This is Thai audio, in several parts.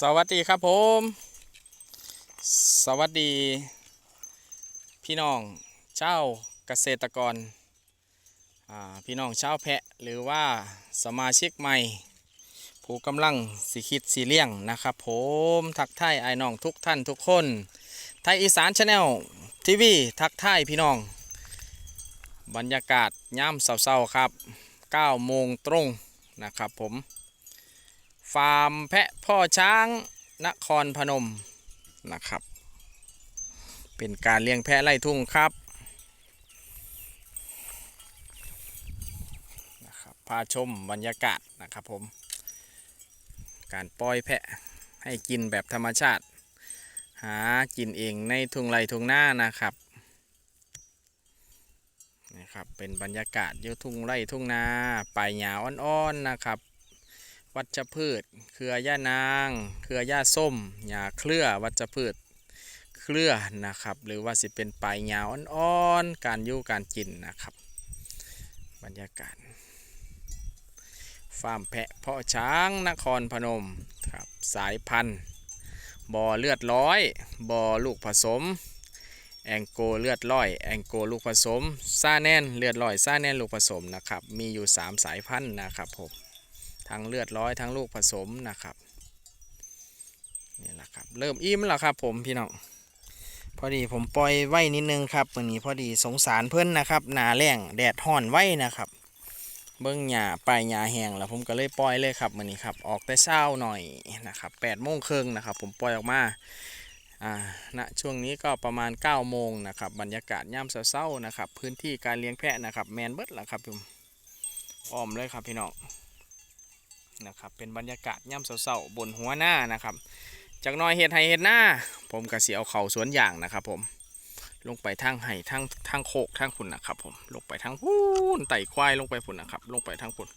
สวัสดีครับผม สวัสดี พี่น้องเจ้าเกษตรกร พี่น้องชาวแพะหรือว่าสมาชิกใหม่ ผู้กำลังสิคิดสีเลี้ยงนะครับผม ทักทายไอ้น้องทุกท่านทุกคน ไทยอีสานชาแนลทีวีทักทายพี่น้อง บรรยากาศย่ำเศร้าๆครับ9โมงตรงนะครับผม ฟาร์มแพะพ่อช้างนครพนมนะครับ เป็นการเลี้ยงแพะไล่ทุ่งครับนะครับพาชมบรรยากาศนะครับผม การปล่อยแพะให้กินแบบธรรมชาติ หากินเองในทุ่งไร่ทุ่งนานะครับนะครับเป็นบรรยากาศอยุทุ่งไร่ทุ่งนาป่ายหญ้าอ่อนๆนะครับ วัชพืช เครือหญ้านาง เครือหญ้าส้มหญ้าเครือวัชพืช เครือนะครับ หรือว่าสิเป็นปลายหญ้าอ่อนๆ การยู่การกินนะครับ บรรยากาศ ฟาร์มแพะเพาะช้างนครพนมครับ สายพันธุ์บ่อเลือดร้อยบ่อลูกผสม แองโกเลือดร้อย แองโกลูกผสมซาแนนเลือดร้อยซาแนนลูกผสมนะครับ มีอยู่ 3 สายพันธุ์นะครับผม ทั้งเลือดร้อยทั้งลูกผสมนะครับนี่แหละครับ เริ่มอิ่มแล้วครับ ผมพี่น้องพอดีผมปล่อยไว้นิดนึงครับวันนี้พอดีสงสารเพื่อนนะครับหนาแรงแดดห่อนไว้นะครับ เบิ้องหญ้าปลายหญ้าแห้งแล้วผมก็เลยปล่อยเลยครับวันนี้ครับออกแต่เช้าหน่อยนะครับแปดโมงครึ่งนะครับ ผมปล่อยออกมาอ่าณช่วงนี้ก็ประมาณ9ก้าโมงนะครับบรรยากาศย่ำเช้าๆนะครับ พื้นที่การเลี้ยงแพะนะครับ แมนเบิร์ดแล้วครับผมอ้อมเลยครับพี่น้อง นะครับเป็นบรรยากาศย่ำเศร้าๆบนหัวหน้านะครับ จากหน้อยเห็ดไห่เห็ดหน้า ผมกระเสียวเข่าสวนอย่างนะครับผมลงไปทางไห่ทางทางโคกทางฝุ่นนะครับผมลงไปทางพูนไต่ควายลงไปฝุ่นนะครับ ลงไปทางฝุ่น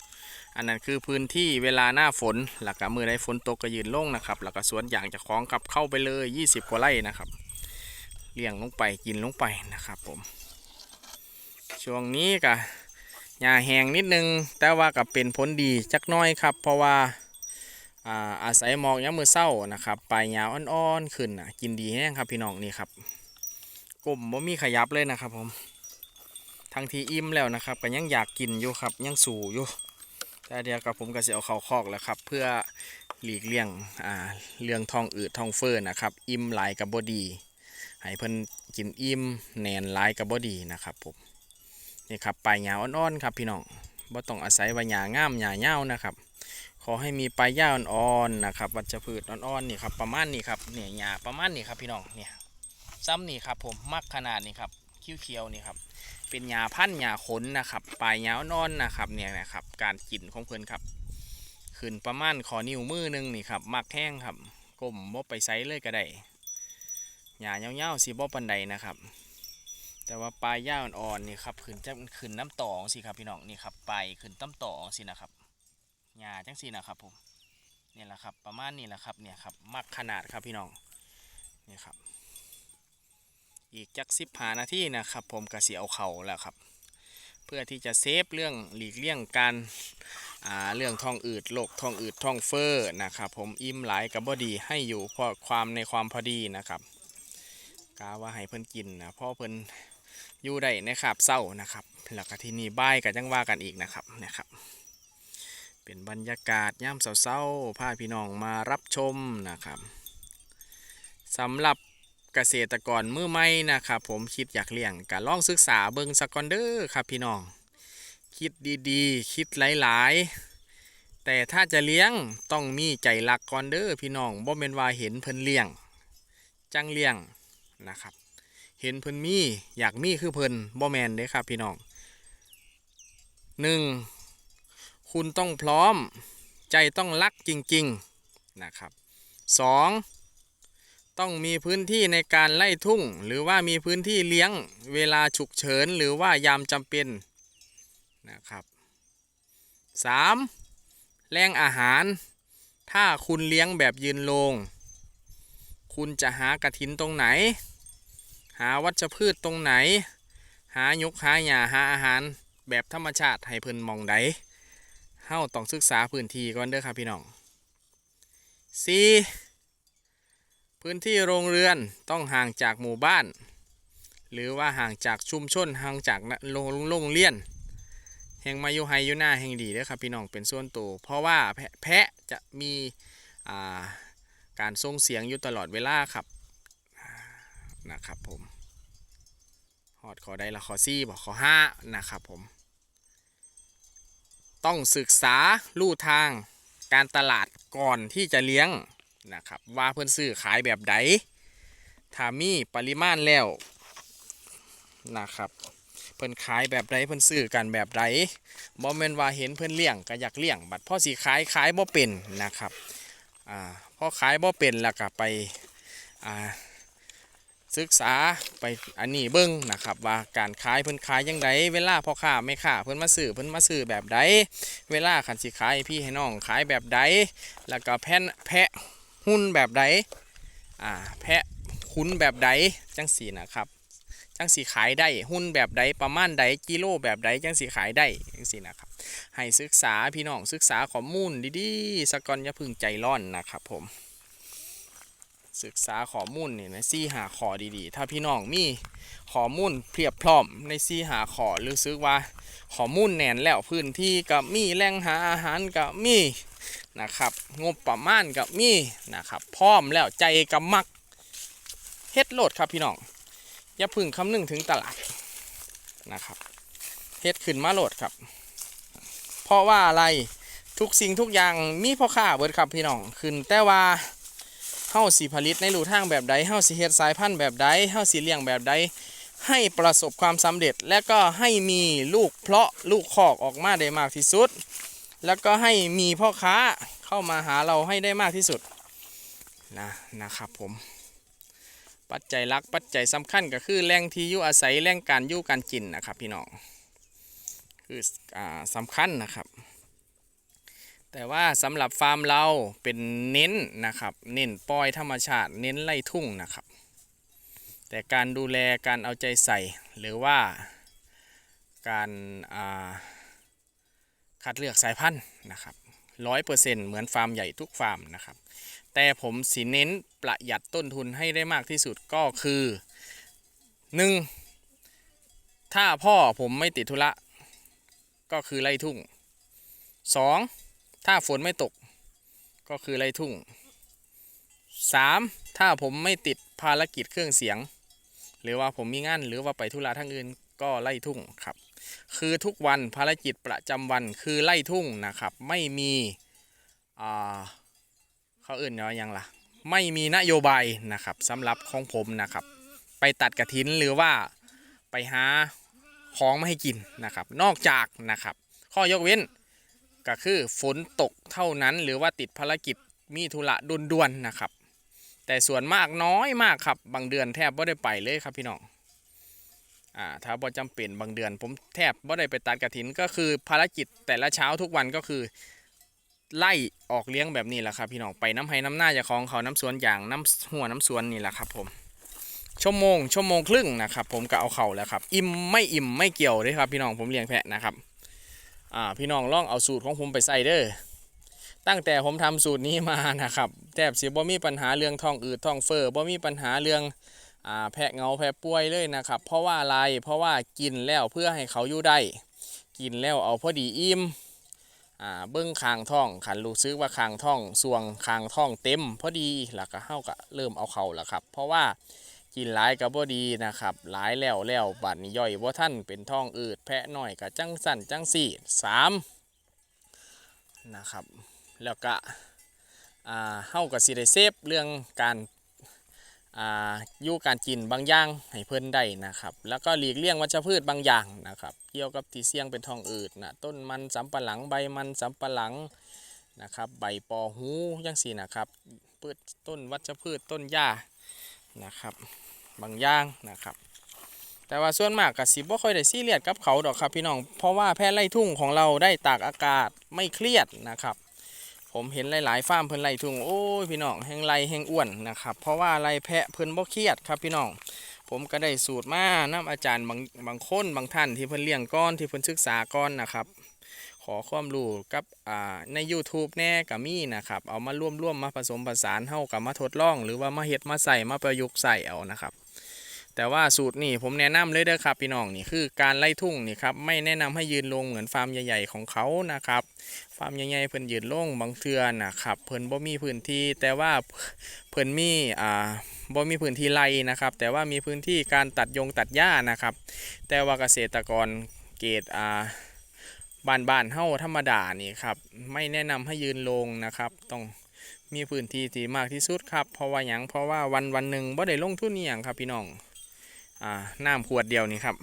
อันนั้นคือพื้นที่เวลาหน้าฝนหลักมือใดฝนตกก็ยืนลงนะครับหลักสวนอย่างจะคล้องครับเข้าไปเลย 20 กว่าไร่นะครับเลี้ยงลงไปกินลงไปนะครับผม ช่วงนี้ก็ หญ้าแห้งนิดนึง แต่ว่ากับเป็นผลดีจักน้อยครับ เพราะว่าอาอาศัยหมอกยามมือเศร้านะครับปลายหญ้าอ่อนๆขึ้นนะกินดีแห้งครับพี่น้องนี่ครับกลมบ่มีขยับเลยนะครับผมทั้งที่อิ่มแล้วนะครับก็ยังอยากกินอยู่ครับยังสู่อยู่แต่เดียวกับผมก็จะเอาเข้าคอกแล้วครับ เพื่อหลีกเลี่ยงอ่าเรื่องท้องอืดท้องเฟ้อนะครับ อิ่มหลายกับบดีให้เพิ่นกินอิ่มแนนหลายกับบดีนะครับผม นี่ครับปลายหญ้าอ่อนๆครับพี่น้องบ่ต้องอาศัยว่าหญ้างามหญ้าเหี่ยวนะครับ ขอให้มีปลายหญ้าอ่อนๆนะครับ วัชพืชอ่อนๆนี่ครับประมาณนี้ครับเนี่ยหญ้าประมาณนี้ครับพี่น้องเนี่ยซ้ำนี่ครับผมมักขนาดนี้ครับเขียวๆนี่ครับเป็นหญ้าพันธุ์หญ้าขนนะครับปลายหญ้าอ่อนๆนะครับเนี่ยนะครับการกินของเพื่อนครับขึ้นประมาณขอนิ้วมือหนึงนี่ครับมักแห้งครับก้มบ่ไปไซเลยก็ได้หญ้าเหี่ยวๆสิบ่ปันใดนะครับ แต่ว่าปลายย่าอ่อนๆนี่ครับขึ้นจะขึ้นน้ำตองสิครับพี่น้องนี่ครับปลายขึ้นต้ำตองสินะครับหญ้าจังสินะครับผมนี่แหละครับประมาณนี้แหละครับเนี่ยครับมักขนาดครับพี่น้องนี่ครับ อีกจักสิบหานาทีนะครับ ผมกระเสียวเข่าแล้วครับ เพื่อที่จะเซฟเรื่องหลีกเลี่ยงการอ่าเรื่องท้องอืดโรคท้องอืดท้องเฟ้อนะครับผมอิ่มหลายกับบอดีให้อยู่พอความในความพอดีนะครับกาว่าให้เพิ่นกินนะพราะเพิ่น อยู่ได้นะครับเศร้านะครับแล้วก็ที่นี่บ่ายกับจังว่ากันอีกนะครับนะครับ เป็นบรรยากาศย่ำเศร้าๆพาพี่น้องมารับชมนะครับสำหรับเกษตรกรมือใหม่นะครับผมคิดอยากเลี้ยงก็ลองศึกษาเบิงสกอนเดอร์ครับพี่น้อง คิดดีๆ คิดหลายๆ แต่ถ้าจะเลี้ยงต้องมีใจรักก่อนเด้อพี่น้องบ่แม่นว่าเห็นเพิ่นเลี้ยง จังเลี้ยงนะครับ เห็นเพิ่นมีอยากมีคือเพิ่นบ่แมนเด้ครับพี่น้องหนึ่งคุณต้องพร้อม ใจต้องรักจริงๆนะครับสองต้องมีพื้นที่ในการไล่ทุ่ง หรือว่ามีพื้นที่เลี้ยงเวลาฉุกเฉินหรือว่ายามจำเป็นนะครับสามแรงอาหาร ถ้าคุณเลี้ยงแบบยืนลง คุณจะหากระถินตรงไหน หาวัชพืชตรงไหน หายกหาหญ้าหาอาหารแบบธรรมชาติให้เพิ่นมองใดเฮาต้องศึกษาพื้นที่ก่อนเด้อครับพี่น้อง 4. พื้นที่โรงเรือนต้องห่างจากหมู่บ้าน หรือว่าห่างจากชุมชนห่างจากโรงโรงเรียน แห่งมายูไฮยูนาแห่งดีเด้อครับพี่น้องเป็นส่วนตัวเพราะว่าแพะแพะจะมีการส่งเสียงอยู่ตลอดเวลาครับนะครับผม อดขอได้ละขอซี่บอกขอห้านะครับผม ต้องศึกษาลู่ทางการตลาดก่อนที่จะเลี้ยงนะครับว่าเพื่อนซื้อขายแบบใดถ้ามีปริมาณแล้วนะครับเพิ่นขายแบบใดเพิ่นซื้อกันแบบใดบ่แม่นว่าเห็นเพิ่นเลี้ยงก็อยากเลี้ยง บัดพ่อสิขายขายบ่เป็นนะครับอ่าพอขายบ่เป็นแล้วก็ไปอ่า ศึกษาไปอันนี้เบิ่งนะครับว่าการขายเพิ่นขายยังไงเวลาพ่อค้าแม่ค้าเพิ่นมาซื้อเพิ่นมาซื้อแบบใดเวลาคันสิขายพี่ให้น้องขายแบบใดแล้วก็แพะแพะหุ้นแบบใดอ่าแพะคุ้นแบบใดจังสีนะครับจังสีขายได้หุ้นแบบใดประมาณใดกิโลแบบใดจังสีขายได้จังสีนะครับให้ศึกษาพี่น้องศึกษาข้อมูลดีๆสกอนอย่าพึ่งใจร้อนนะครับผม ศึกษาข้อมูลนี่นะซี่หาข้อดีๆ ถ้าพี่น้องมีข้อมูลเพียบพร้อมในซี่หาข้อหรือซึกว่าข้อมูลแน่นแล้วพื้นที่กับมีแหล่งหาอาหารกับมีนะครับงบประมาณกับมีนะครับพร้อมแล้วใจกับมักเฮ็ดโหลดครับพี่น้องอย่าพึ่งคำนึงถึงตลาดนะครับเฮ็ดขึ้นมาโหลดครับ เพราะว่าอะไรทุกสิ่งทุกอย่างมีพ่อค้าเบิดครับพี่น้องขึ้นแต่ว่า เฮาสิผลิตในรูทางแบบใดเฮาสิเฮ็ดสายพันธุ์แบบใดเฮาสิเลี้ยงแบบใดให้ประสบความสำเร็จ และก็ให้มีลูกเพาะลูกคอกออกมาได้มากที่สุด แล้วก็ให้มีพ่อค้าเข้ามาหาเราให้ได้มากที่สุดนะนะครับผม ปัจจัยลักปัจจัยสำคัญก็คือแหล่งที่อยู่อาศัยแหล่งการอยู่การกินนะครับพี่น้องคืออ่าสำคัญนะครับ แต่ว่าสำหรับฟาร์มเราเป็นเน้นนะครับ เน้นปล่อยธรรมชาติ เน้นไล่ทุ่งนะครับ แต่การดูแลการเอาใจใส่ หรือว่าการาคัดเลือกสายพันธุ์นะครับร้อยเปอร์เซ็นต์เหมือนฟาร์มใหญ่ทุกฟาร์มนะครับ แต่ผมสิเน้นประหยัดต้นทุนให้ได้มากที่สุดก็คือ 1. ถ้าพ่อผมไม่ติดธุระ ก็คือไล่ทุ่ง 2. ถ้าฝนไม่ตก ก็คือไล่ทุ่ง 3. ถ้าผมไม่ติดภารกิจเครื่องเสียง หรือว่าผมมีงานหรือว่าไปธุระทั้งอื่นก็ไล่ทุ่งครับ คือทุกวันภารกิจประจำวันคือไล่ทุ่งนะครับ ไม่มีอ่าเขาอื่นเนาะยังล่ะ ไม่มีนโยบายนะครับสำหรับของผมนะครับ ไปตัดกระถินหรือว่าไปหาของมาให้กินนะครับ นอกจากนะครับ ข้อยกเว้น ก็คือฝนตกเท่านั้น หรือว่าติดภารกิจมีธุระด่วนๆนะครับ แต่ส่วนมากน้อยมากครับ บางเดือนแทบไม่ได้ไปเลยครับพี่น้องอ่าถ้าบ่จำเป็นบางเดือน ผมแทบไม่ได้ไปตัดกระถินก็คือภารกิจแต่ละเช้าทุกวันก็คือไล่ออกเลี้ยงแบบนี้แหละครับ พี่น้องไปน้ำไห้น้ำหน้าจะของเขาน้ำสวนอย่างน้ำหัวน้ำสวนนี่แหละครับผมชั่วโมงชั่วโมงครึ่งนะครับผมก็เอาเข่าแล้วครับ อิ่มไม่อิ่มไม่เกี่ยวเลยครับพี่น้องผมเลี้ยงแพะนะครับ อ่าพี่น้องลองเอาสูตรของผมไปใส่เด้อตั้งแต่ผมทำสูตรนี้มานะครับแทบเสิบ่มีปัญหาเรื่องท้องอืดท้องเฟอ้อบ่มีปัญหาเรื่องอ่าแพะเงาแพะป่วยเลยนะครับ เพราะว่าอะไรเพราะว่ากินแล้วเพื่อให้เขาอยู่ได้กินแล้วเอาพอดีอิ่มอ่าเบิ้งคางท่องขันรู้ซึกว่าคางท่องสวงคางท่องเต็มพอดีแล้วก็เฮาก็เริ่มเอาเขาแล้วครับ เพราะว่า กินหลายก็บ่ดีนะครับ หลายแล้วแล้วบัดนี้ย่อยบ่ท่านเป็นท้องอืดแพะน้อยก็จังสั่นจังสี่สามนะครับ แล้วก็อ่าเฮาก็สิได้เซฟเรื่องการอ่าอยู่การกินบางอย่างให้เพิ่นได้นะครับ แล้วก็หลีกเลี่ยงวัชพืชบางอย่างนะครับ เกี่ยวกับที่เสี่ยงเป็นทองอืดนะต้นมันสำปะหลังใบมันสำปะหลังนะครับ ใบปอหูยังสี่นะครับพืชต้นวัชพืชต้นหญ้า นะครับบางอย่างนะครับ แต่ว่าส่วนมากกับสิบ่ค่อยได้ซีเรียสกับเขาดอกครับพี่น้องเพราะว่าแพะไล่ทุ่งของเราได้ตากอากาศไม่เครียดนะครับ ผมเห็นหลายๆฟาร์มเพิ่นไล่ทุ่งโอ้ยพี่น้องแห้งไล่แห้งอ้วนนะครับ เพราะว่าไล่แพะเพิ่นบ่เครียดครับพี่น้องผมก็ได้สูตรมาน้ำอาจารย์บางบางคนบางท่านที่เพิ่นเลี้ยงก้อนที่เพิ่นศึกษาก้อนนะครับ อความรู้กับอ่าใน YouTube แน่ก็มีนะครับ เอามาร่วมร่วมมาผสมผสานเฮากับมาทดลอง หรือว่ามาเฮ็ดมาใส่มาประยุกต์ใส่เอานะครับ แต่ว่าสูตรนี่ผมแนะนำเลยเด้อครับพี่น้องนี่คือการไล่ทุ่งนี่ครับไม่แนะนำให้ยืนลงเหมือนฟาร์มใหญ่ๆของเขานะครับฟาร์มใหญ่ๆเพิ่นยืนลงบางเทื่อนะครับเพิ่นบ่มีพื้นที่แต่ว่าเพิ่นมีอ่าบ่มีพื้นที่ไร่นะครับ แต่ว่ามีพื้นที่การตัดยงตัดหญ้านะครับ แต่ว่าเกษตรกรเกรดอ่า บ้านบ้านๆเฮาธรรมดานี่ครับไม่แนะนำให้ยืนลงนะครับต้องมีพื้นที่ที่มากที่สุดครับเพราะว่าหยังเพราะว่าวันวันหนึ่งบ่ได้ลงทุนนี่หยังครับ พี่น้องอ่าน้ำขวดเดียวนี่ครับ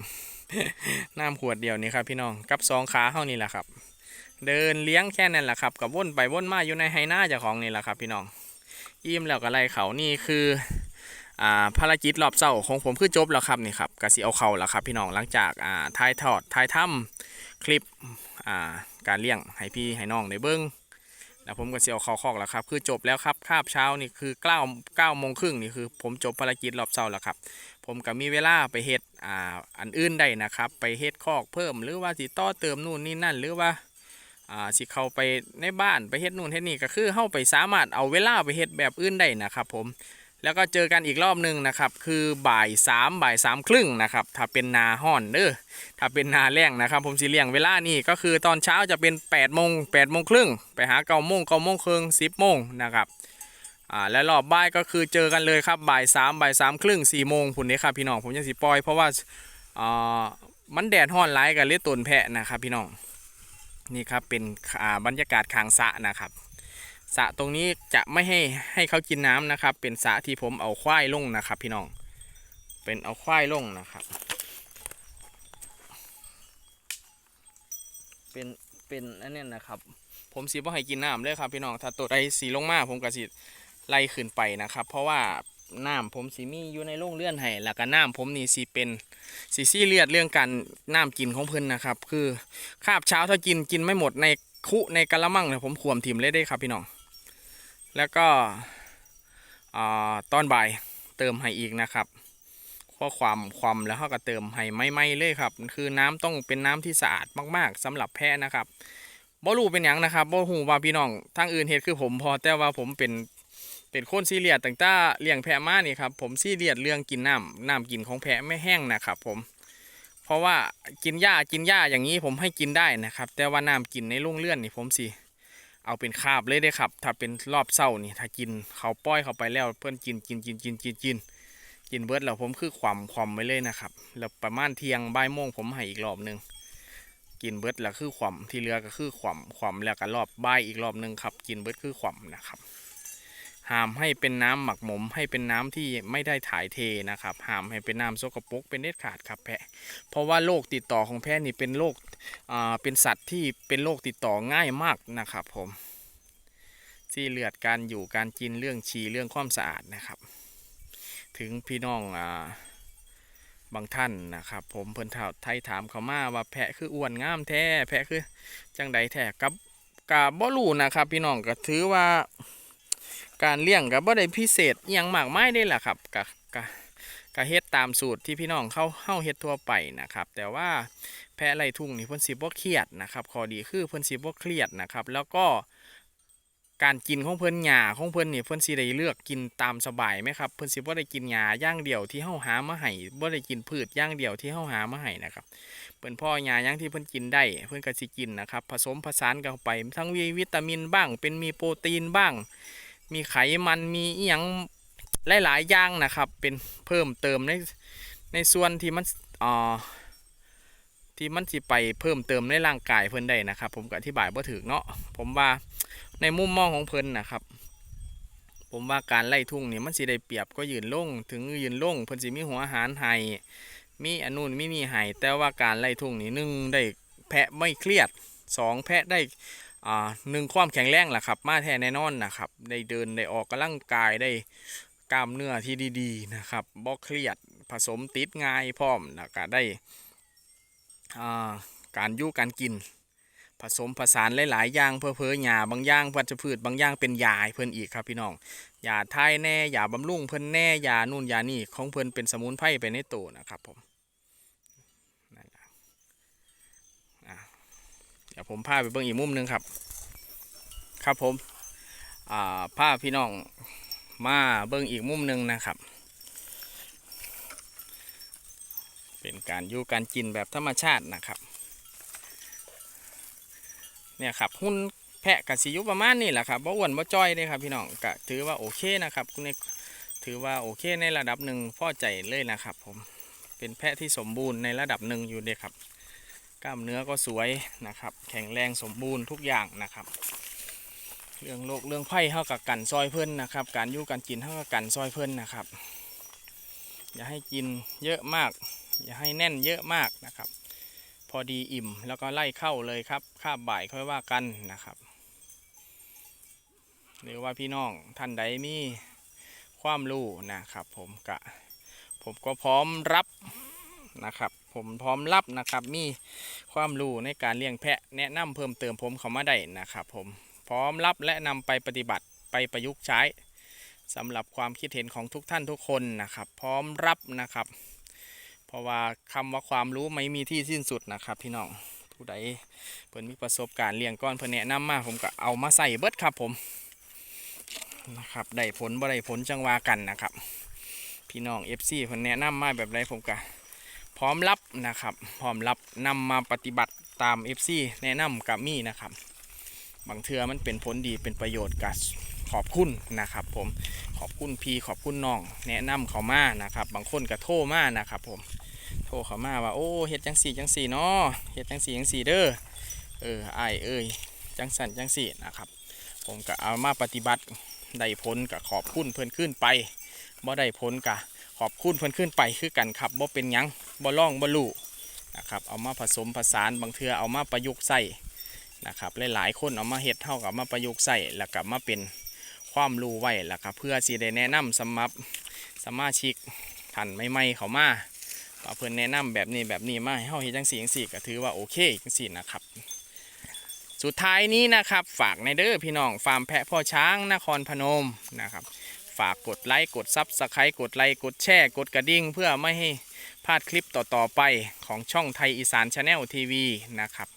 น้ำขวดเดียวนี่ครับ พี่น้องกับสองขาเฮานี่แหละครับ เดินเลี้ยงแค่นั้นแหละครับกับว่นไปว่นมาอยู่ในไฮน่าเจ้าของนี่แหละครับ พี่น้องอิ่มแล้วก็ไล่เขานี่คืออ่าภารกิจรอบเศร้าของผมคือจบแล้วครับนี่ครับกสิเอาเขาแล้วครับ พี่น้องหลังจากอ่าถ่ายทอดถ่ายทำ คลิปอ่าการเลี้ยงให้พี่ให้น้องได้เบิ้งแล้วผมก็สิเอาเขาคอกแล้วครับ คือจบแล้วครับคาบเช้านี่คือเก้าเก้าโมงครึ่งนี่คือผมจบภารกิจรอบเศร้าแล้วครับ ผมก็มีเวลาไปเฮ็ดอ่าอันอื่นได้นะครับ ไปเฮ็ดคอกเพิ่มหรือว่าสิต่อเติมนู่นนี่นั่นหรือว่าอ่าสิเข้าไปในบ้านไปเฮ็ดนู่นเฮ็ดนี่ก็คือเข้าไปสามารถเอาเวลาไปเฮ็ดแบบอื่นได้นะครับ ผม แล้วก็เจอกันอีกรอบหนึ่งนะครับ คือบ่ายสามบ่ายสามครึ่งนะครับ ถ้าเป็นนาห้อนเด้อถ้าเป็นนาแรงนะครับ ผมสิเลี้ยงเวลานี่ก็คือตอนเช้าจะเป็น8ปดโมงแปดโมงครึ่งไปหาเก้าโมงเก้าโมงครึ่งสิบโมงนะครับอ่าและรอบบ่ายก็คือเจอกันเลยครับบ่ายสามบ่ายสามครึ่งสี่โมงพุ่นนี้ครับพี่น้องผมยังสิปล่อย เพราะว่าอ่ามันแดดห้อนหลายกับเลือดตนแพะนะครับพี่น้องนี่ครับเป็นอ่าบรรยากาศคางสะนะครับ สระตรงนี้จะไม่ให้ให้เขากินน้ำนะครับ เป็นสระที่ผมเอาควายลงนะครับ พี่น้อง เป็นเอาควายลงนะครับ เป็นเป็นอันนี้นะครับ ผมสีบ่ให้กินน้ำเลยครับพี่น้อง ถ้าตัวใดสีลงมาผมก็สิไล่ขึ้นไปนะครับ เพราะว่าน้ำผมสีมีอยู่ในโรงเลื่อนให้แล้วก็น้ำผมนี่สีเป็นสีซี่เลือดเรื่องการน้ำกินของเพิ่นนะครับ คือคาบเช้าถ้ากินกินไม่หมดในคุในกะละมังเนี่ยผมขวมถิ่มเลยได้ครับพี่น้อง แล้วก็ตอนบ่ายเติมให้อีกนะครับข้อความความแล้วเขาก็เติมให้ไม่ไม่เลยครับ คือน้ำต้องเป็นน้ำที่สะอาดมากๆสำหรับแพะนะครับบ่รู้เป็นหยังนะครับบ่หูว่าพี่น้องทางอื่นเฮ็ดคือผมพอแต่ว่าผมเป็นเป็นคนซีเรียสตั้งแต่เลี้ยงแพะมานี่ครับผมซีเรียสเรื่องกินน้ำน้ำกินของแพะไม่แห้งนะครับผมเพราะว่ากินหญ้ากินหญ้าอย่างนี้ผมให้กินได้นะครับ แต่ว่าน้ำกินในโรงเลื่อนนี่ผมสิ เอาเป็นคาบเลยได้ครับ ถ้าเป็นรอบเศร้านี่ถ้ากินเขาป้อยเข้าไปแล้วเพื่อนกินกินกินกินกินกินกินเบิร์ดแล้วผมคือความความไว้เลยนะครับแล้วประมาณเที่ยงบ่ายโมงผมให้อีกรอบหนึ่งกินเบิร์ดแล้วคือความที่เหลือก็คือความความแล้วก็รอบบ่ายอีกรอบหนึ่งครับ กินเบิร์ดคือความนะครับห้ามให้เป็นน้ำหมักหมมให้เป็นน้ำที่ไม่ได้ถ่ายเทนะครับห้ามให้เป็นน้ำสกปรกเป็นเด็ดขาดครับแพะเพราะว่าโรคติดต่อของแพะนี่เป็นโรค เป็นสัตว์ที่เป็นโรคติดต่อง่ายมากนะครับผมที่เลือดการอยู่การกินเรื่องฉี่เรื่องความสะอาดนะครับ ถึงพี่น้องอบางท่านนะครับ ผมเพิ่นถามไทยถามเขามาว่าแพะคืออ้วนงามแท้แพะคือจังใดแท้กับกาบ่รู้นะครับ พี่น้องก็ถือว่า การเลี้ยงกับบ่ได้พิเศษอหยังมากมายได้แหละครับกะกะ กะเฮ็ดตามสูตรที่พี่น้องเข้าเข้าเฮ็ดทั่วไปนะครับ แต่ว่าแพะไร่ทุ่งนี่เพิ่นสิบ่เครียดนะครับข้อดีคือเพิ่นสิบ่เครียดนะครับ แล้วก็การกินของเพิ่นหญ้าของเพิ่นนี่เพิ่นสิได้เลือกกินตามสบายไหมครับเพิ่นสิบ่ได้กินหญ้าอย่างเดียวที่เฮาหามาให้บ่ได้กินพืชอย่างเดียวที่เฮาหามาให้นะครับเพิ่นพ่อหญ้าหยังที่เพิ่นกินได้ เพิ่นก็สิกินนะครับ ผสมผสานกันไปทั้งมีวิตามินบ้าง เป็นมีโปรตีนบ้าง มีไขมันมีอีหยัง หลายๆอย่างนะครับ เป็นเพิ่มเติมในในส่วนที่มันอ่าที่มันสิไปเพิ่มเติมในร่างกายเพิ่นได้นะครับ ผมก็อธิบายบ่ถึงเนาะผมว่าในมุมมองของเพิ่นนะครับ ผมว่าการไล่ทุ่งนี่มันสิได้เปรียบก็ยืนลง ถึงยืนลงเพิ่นสิมีหัวอาหารให้มีอันนู่นมีนี่ให้แต่ว่าการไล่ทุ่งนี่หนึ่งได้แพะไม่เครียดสองแพะได้อ่าหนึ่งความแข็งแรงแหละครับ มาแท้แน่นอนนะครับ ได้เดินได้ออกกำลังกายได้ กล้ามเนื้อที่ดีๆนะครับบ่เครียดผสมติดง่ายพร้อมแล้วก็ได้การยู่การกิน ผสมผสานหลายๆอย่างเพื่อเพื่อหญ้าบางอย่างวัชพืชบางอย่างเป็นยาเพิ่นอีกครับพี่น้องยาไทยแน่ยาบำรุงเพิ่นแน่ยานู่นยานี่ของเพิ่นเป็นสมุนไพรไปในตัวนะครับผมนั่นล่ะอะเดี๋ยวผมพาไปเบิ่งอีกมุมนึงครับ ครับผมอ่าพาพี่น้อง มาเบิ่งอีกมุมหนึ่งนะครับ เป็นการอยู่การกินแบบธรรมชาตินะครับ เนี่ยครับหุ้นแพะกับสิยุประมาณนี้แหละครับบ่อ้วนบ่จ้อยเลยครับพี่น้องก็ถือว่าโอเคนะครับคุณถือว่าโอเคในระดับหนึ่งพอใจเลยนะครับ ผมเป็นแพะที่สมบูรณ์ในระดับหนึ่งอยู่เด้ครับ กล้ามเนื้อก็สวยนะครับ แข็งแรงสมบูรณ์ทุกอย่างนะครับ เรื่องโรคเรื่องไผ่เท่ากับกันซอยเพิ่นนะครับ การยู่การกินเท่ากับกันซอยเพิ่นนะครับ อย่าให้กินเยอะมาก อย่าให้แน่นเยอะมากนะครับ พอดีอิ่มแล้วก็ไล่เข้าเลยครับคาบบ่ายค่อยว่ากันนะครับ หรือว่าพี่น้องท่านใดมีความรู้นะครับ ผมกะผมก็พร้อมรับนะครับผมพร้อมรับนะครับมีความรู้ในการเลี้ยงแพะแนะนำเพิ่มเติมผมเขามาได้นะครับผม พร้อมรับและนำไปปฏิบัติไปประยุกต์ใช้สำหรับความคิดเห็นของทุกท่านทุกคนนะครับ พร้อมรับนะครับ เพราะว่าคำว่าความรู้ไม่มีที่สิ้นสุดนะครับพี่น้องผู้ใดเพิ่นมีประสบการณ์เลี้ยงก้อนเพิ่นแนะนำมาผมก็เอามาใส่เบิดครับผมนะครับได้ผลบ่ได้ผลจังวากันนะครับ พี่น้อง FC เพิ่นแนะนำมาแบบไรผมก็พร้อมรับนะครับ พร้อมรับนำมาปฏิบัติตาม FC แนะนำกับมี่นะครับ บางเทือมันเป็นผลดีเป็นประโยชน์กับขอบคุณนะครับ ผมขอบคุณพี่ขอบคุณน้อง แนะนำเขามานะครับ บางคนก็โทรมานะครับ ผมโทรเขามาว่าโอ้เฮ็ดจังสี่จังสี่เนาะเฮ็ดจังสี่จังสี่เด้อเออไอเอ้ยจังสันจังสี่นะครับผมก็เอามาปฏิบัติได้ผลกับขอบคุณเพิ่นขึ้นไปบ่ได้ผลกับขอบคุณเพิ่นขึ้นไปคือกันครับบ่เป็นยังบ่ล่องบ่ลู่นะครับเอามาผสมผสานบางเทือเอามาประยุกต์ใส่ นะครับหลายๆ คนเอามาเฮ็ดเท่ากับมาประยุกต์ใส่แล้วก็มาเป็นความรู้ไว้แล้วก็เพื่อสิได้แนะนำสำหรับสมาชิกท่านใหม่ๆเขามาว่าเพิ่นแนะนำแบบนี้แบบนี้มาให้เฮาเฮ็ดจังซี่จังซี่ก็ถือว่าโอเคจังซี่นะครับ สุดท้ายนี้นะครับ ฝากในเด้อพี่น้องฟาร์มแพะพ่อช้างนครพนมนะครับ ฝากกดไลค์กดซับสไครต์กดไลค์กดแชร์กดกระดิ่งเพื่อไม่ให้พลาดคลิปต่อๆไปของช่องไทยอีสานชาแนลทีวีนะครับ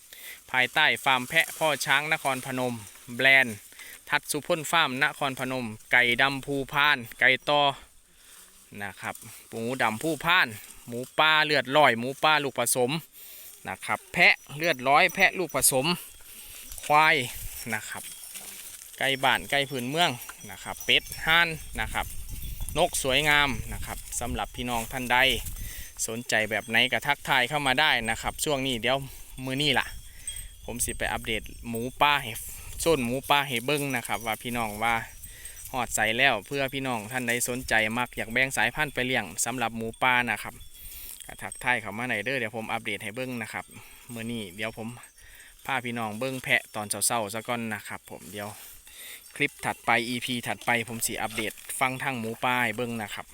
ภายใต้ฟาร์มแพะพ่อช้างนครพนม แบรนด์ ทัดสุพนฟาร์มนครพนม ไก่ดำภูพาน ไก่ตอนะครับหมูดำผู้พาน หมูป่าเลือดลอย หมูป่าลูกผสมนะครับแพะเลือดร้อยแพะลูกผสม ควายนะครับไก่บ้านไก่พื้นเมืองนะครับเป็ดห่านนะครับนกสวยงามนะครับสำหรับพี่น้องท่านใด สนใจแบบไหนก็ทักทายเข้ามาได้นะครับ ช่วงนี้เดี๋ยวมือนี่ล่ะ ผมสิไปอัปเดตหมูป่าให้ส้นหมูป่าให้เบิ้งนะครับ ว่าพี่น้องว่าหอดใส่แล้วเพื่อพี่น้องท่านใดสนใจมักอยากแบ่งสายพันธุ์ไปเลี้ยงสำหรับหมูป่านะครับก็ทักไทยเข้ามาในเด้อเดี๋ยวผมอัปเดตให้เบิ้งนะครับเมื่อนี้เดี๋ยวผมพาพี่น้องเบิ้งแพะตอนเช้าๆซะก่อนนะครับผมเดี๋ยวคลิปถัดไป EP ถัดไปผมสีอัปเดตฟังทางหมูป่าเบิ้งนะครับ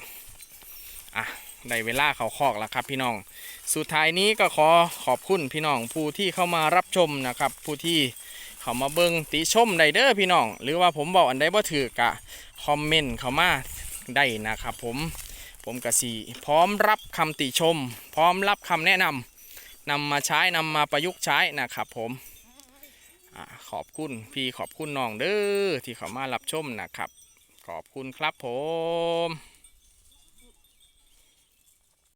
อะ ได้เวลาเขาคอกแล้วครับพี่น้อง สุดท้ายนี้ก็ขอขอบคุณพี่น้องผู้ที่เข้ามารับชมนะครับ ผู้ที่เข้ามาเบิงติชมได้เด้อพี่น้อง หรือว่าผมบอกอันใดบ่ถือกะคอมเมนต์เข้ามาได้นะครับ ผมผมกะสีพร้อมรับคำติชม พร้อมรับคำแนะนำนำมาใช้นำมาประยุกต์ใช้นะครับผมขอบคุณพี่ขอบคุณน้องเด้อที่เข้ามารับชมนะครับ ขอบคุณครับผม